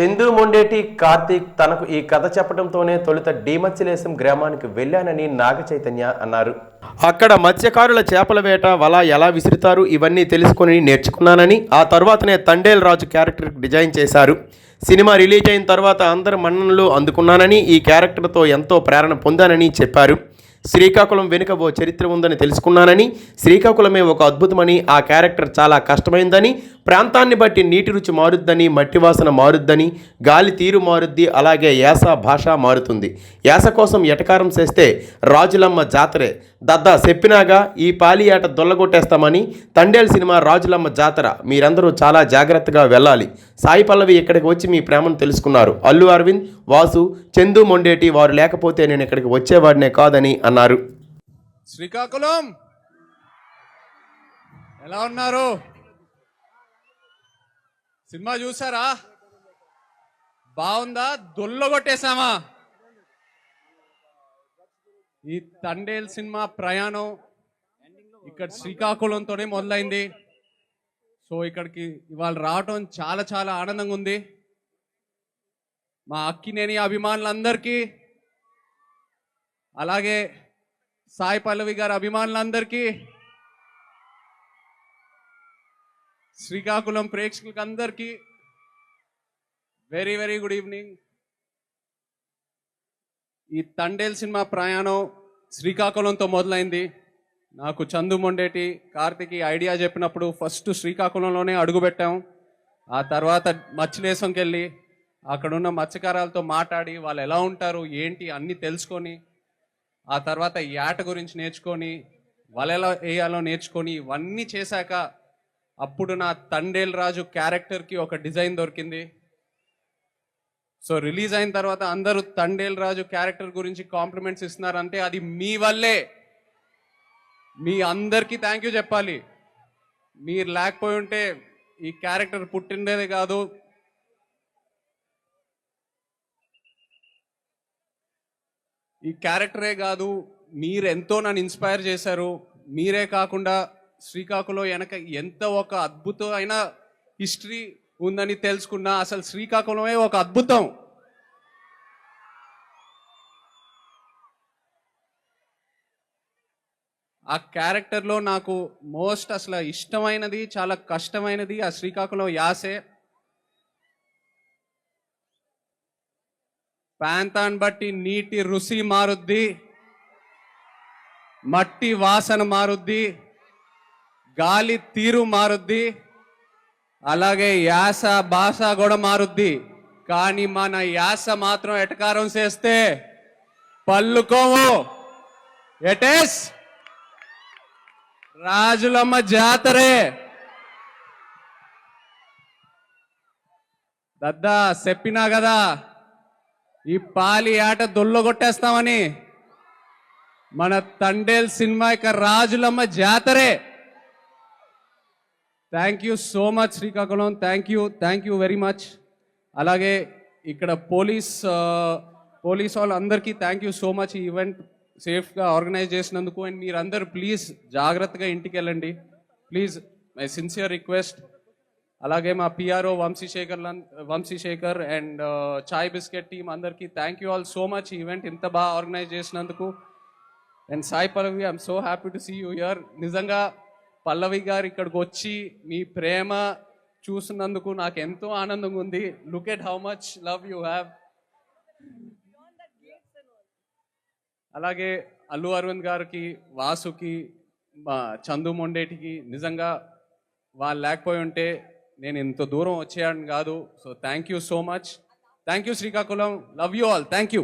చందు మొండేటి కార్తీక్ తనకు ఈ కథ చెప్పడంతోనే తొలుత డీమత్స్యలేశం గ్రామానికి వెళ్ళానని నాగ చైతన్య అన్నారు. అక్కడ మత్స్యకారుల చేపల వేట వల ఎలా విసురుతారు ఇవన్నీ తెలుసుకొని నేర్చుకున్నానని ఆ తర్వాతనే తండేల్ రాజు క్యారెక్టర్ డిజైన్ చేశారు. సినిమా రిలీజ్ అయిన తర్వాత అందరి మన్ననలు అందుకున్నానని ఈ క్యారెక్టర్తో ఎంతో ప్రేరణ పొందానని చెప్పారు. శ్రీకాకుళం వెనుక ఓ చరిత్ర ఉందని తెలుసుకున్నానని శ్రీకాకుళమే ఒక అద్భుతమని ఆ క్యారెక్టర్ చాలా కష్టమైందని ప్రాంతాన్ని బట్టి నీటి రుచి మారుద్దని మట్టి వాసన మారుద్దని గాలి తీరు మారుద్ది అలాగే యాస భాష మారుతుంది. యాస కోసం ఎటకారం చేస్తే రాజులమ్మ జాతరే. దద్దా చెప్పినాగా ఈ పాలి ఆట దొల్లగొట్టేస్తామని తండేల్ సినిమా రాజులమ్మ జాతర. మీరందరూ చాలా జాగ్రత్తగా వెళ్ళాలి. సాయి పల్లవి ఇక్కడికి వచ్చి మీ ప్రేమను తెలుసుకున్నారు. అల్లు అరవింద్ వాసు చందు మొండేటి వారు లేకపోతే నేను ఇక్కడికి వచ్చేవాడినే కాదని అన్నారు. శ్రీకాకుళం! ఎలా ఉన్నారు? సినిమా చూసారా బాగుందా? దొల్లగొట్టేశామా? ఈ తండేల్ సినిమా ప్రయాణం ఇక్కడ శ్రీకాకుళంతోనే మొదలైంది. సో ఇక్కడికి ఇవాళ రావటం చాలా చాలా ఆనందంగా ఉంది. మా అక్కినేని అభిమానులందరికీ అలాగే సాయి పల్లవి గారి అభిమానులందరికీ శ్రీకాకుళం ప్రేక్షకులకి అందరికీ వెరీ వెరీ గుడ్ ఈవినింగ్. ఈ తండేల్ సినిమా ప్రయాణం శ్రీకాకుళంతో మొదలైంది. నాకు చందు మొండేటి కార్తిక్ ఐడియా చెప్పినప్పుడు ఫస్ట్ శ్రీకాకుళంలోనే అడుగుపెట్టాం ఆ తర్వాత మచ్చిలేసంకి వెళ్ళి అక్కడున్న మత్స్యకారాలతో మాట్లాడి వాళ్ళు ఎలా ఉంటారు ఏంటి అన్నీ తెలుసుకొని ఆ తర్వాత ఈ ఆట గురించి నేర్చుకొని వలెలా వేయాలో నేర్చుకొని ఇవన్నీ చేశాక అప్పుడు నా తండేల్ రాజు క్యారెక్టర్కి ఒక డిజైన్ దొరికింది. సో రిలీజ్ అయిన తర్వాత అందరూ తండేల్ రాజు క్యారెక్టర్ గురించి కాంప్లిమెంట్స్ ఇస్తున్నారంటే అది మీ వల్లే. మీ అందరికీ థ్యాంక్ యూ చెప్పాలి. మీరు లేకపోయి ఉంటే ఈ క్యారెక్టర్ పుట్టిండేది కాదు. ఈ క్యారెక్టరే కాదు మీరు ఎంతో నన్ను ఇన్స్పైర్ చేశారు. మీరే కాకుండా శ్రీకాకుళం వెనక ఎంత ఒక అద్భుతమైన హిస్టరీ ఉందని తెలుసుకున్నా అసలు శ్రీకాకుళమే ఒక అద్భుతం. ఆ క్యారెక్టర్లో నాకు మోస్ట్ అసలు ఇష్టమైనది చాలా కష్టమైనది ఆ శ్రీకాకుళం యాసే. ప్రాంతాన్ని బట్టి నీటి రుచి మారుద్ది మట్టి వాసన మారుద్ది. గాలి తీరు మారుద్ది అలాగే యాస భాష కూడా మారుద్ది. కానీ మన యాస మాత్రం ఎటకారం చేస్తే పల్లుకోము ఎటేస్ రాజులమ్మ జాతరే. దద్దా చెప్పినా కదా ఈ పాలి ఆట దొల్లగొట్టేస్తామని. మన తండేల్ సినిమా ఇక Rajulamma జాతరే. Thank you so much Srikakulam thank you thank you very much అలాగే ఇక్కడ పోలీస్ పోలీస్ పోలీస్ వాళ్ళందరికీ థ్యాంక్ యూ సో మచ్ ఈ ఈవెంట్ సేఫ్గా ఆర్గనైజ్ చేసినందుకు. అండ్ మీరందరూ ప్లీజ్ జాగ్రత్తగా ఇంటికి వెళ్ళండి. ప్లీజ్ మై సిన్సియర్ రిక్వెస్ట్ అలాగే మా పిఆర్ఓ వంశీశేఖర్ లం- Vamshi Shekhar and chai biscuit team అందరికీ thank you all so much event ఇంత బాగా ఆర్గనైజ్ చేసినందుకు. And Sai Pallavi I'm so happy to see you here నిజంగా పల్లవి గారు ఇక్కడికి వచ్చి మీ ప్రేమ చూసినందుకు నాకు ఎంతో ఆనందంగా ఉంది. Look at how much love you have అలాగే అల్లు అరవింద్ గారికి వాసుకి మా చందు మొండేటికి నిజంగా వాళ్ళు లేకపోయి ఉంటే నేను ఇంత దూరం వచ్చేయాలని కాదు. So thank you so much thank you Srikakulam. Love you all thank you